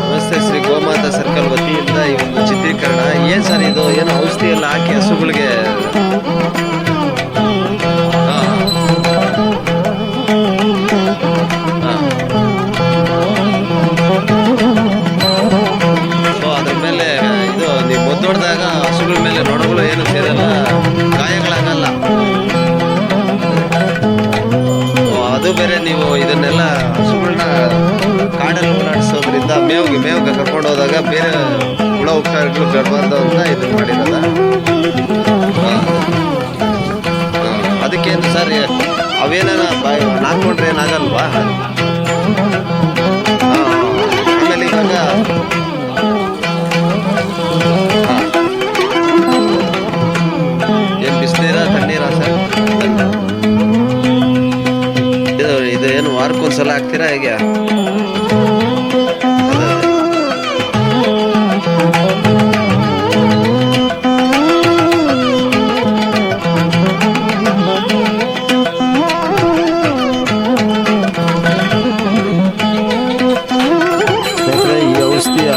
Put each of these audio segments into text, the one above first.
ನಮಸ್ತೆ ಶ್ರೀ ಗೋಮಾತಾ ಸರ್ಕಲ್ ವತಿಯಿಂದ ಈ ಒಂದು ಚಿತ್ರೀಕರಣ. ಏನ್ ಸರ್ ಇದು? ಏನು ಔಷಧಿ ಎಲ್ಲ ಹಾಕಿ ಅದು ಬೇರೆ ನೀವು ಇದನ್ನೆಲ್ಲ ಹಸುಗಳನ್ನ ಕಾಡಲ್ಲಿ ಓಡಾಡಿಸೋದ್ರಿಂದ ಮೇವಿಗೆ ಮೇವಿಗೆ ಕರ್ಕೊಂಡು ಹೋದಾಗ ಬೇರೆ ಹುಳ ಉಪಕಾರಗಳು ಬರಬಾರ್ದು ಅಂತ ಇದು ಮಾಡಿರೋದ. ಅದಕ್ಕೇನು ಸರ್, ಅವೇನಾರ ಬಾಯ್ ಹಾಕೊಂಡ್ರೆ ಏನಾಗಲ್ವಾ ಇದು ಏನು ವಾರಕ್ಕೊಂದ್ಸಲ ಹಾಕ್ತೀರಾ ಹೇಗೆ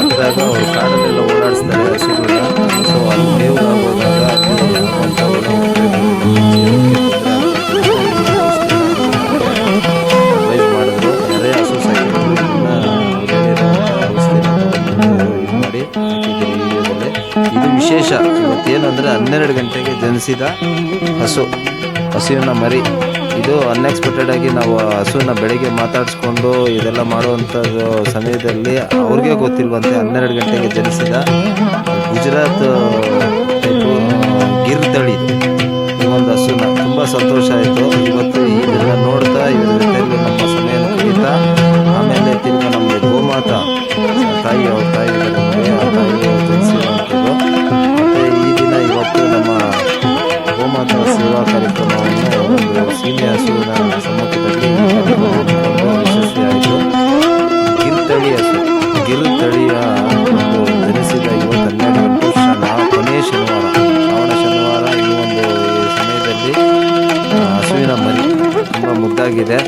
ಅದೇ, ಅದೇ. ವಿಶೇಷ. ಇವತ್ತೇನು ಅಂದರೆ ಹನ್ನೆರಡು ಗಂಟೆಗೆ ಜನಿಸಿದ ಹಸು. ಹಸುವಿನ ಮರಿ. ಇದು ಅನ್ಎಕ್ಸ್ಪೆಕ್ಟೆಡ್ ಆಗಿ ನಾವು ಹಸುವಿನ ಬೆಳಗ್ಗೆ ಮಾತಾಡಿಸ್ಕೊಂಡು ಇದೆಲ್ಲ ಮಾಡುವಂಥದ್ದು ಸಮಯದಲ್ಲಿ ಅವ್ರಿಗೆ ಗೊತ್ತಿಲ್ವಂತೆ ಹನ್ನೆರಡು ಗಂಟೆಗೆ ಜನಿಸಿದ ಗುಜರಾತ್ ಒಂದು ಧರಿಸಿದ ಇವತ್ತು ಹನ್ನೆರಡು ಕೊನೆಯ ಶನಿವಾರ, ಶ್ರಾವಣ ಶನಿವಾರ ಈ ಒಂದು ಸಮಯದಲ್ಲಿ ಹಸುವಿನ ಮರಿ ತುಂಬ ಮುದ್ದಾಗಿದೆ.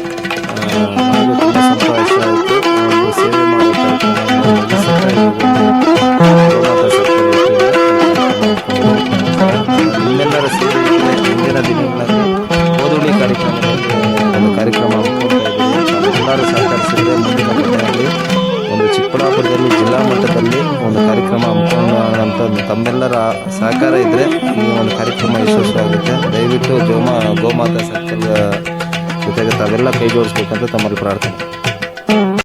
ತುಂಬ ಸಂತೋಷ ಆಯಿತು. ಒಂದು ಸೇವೆ ನಿಮ್ಮೆಲ್ಲರ ದಿನಗಳಲ್ಲಿ ಕಾರ್ಯಕ್ರಮ ಎಲ್ಲರೂ ಹಮ್ಮಿಕೊಳ್ಳುವಂಥ ತಮ್ಮೆಲ್ಲರ ಸಹಕಾರ ಇದ್ದರೆ ಈ ಒಂದು ಕಾರ್ಯಕ್ರಮ ಯಶಸ್ವಿಯಾಗುತ್ತೆ. ದಯವಿಟ್ಟು ಜೋಮಾ, ಗೋಮಾತಾ ಸರ್ಕಲ್ ಜೊತೆಗೆ ತಾವೆಲ್ಲ ಕೈ ಜೋಡಿಸ್ಬೇಕಂತ ತಮ್ಮಲ್ಲಿ ಪ್ರಾರ್ಥನೆ.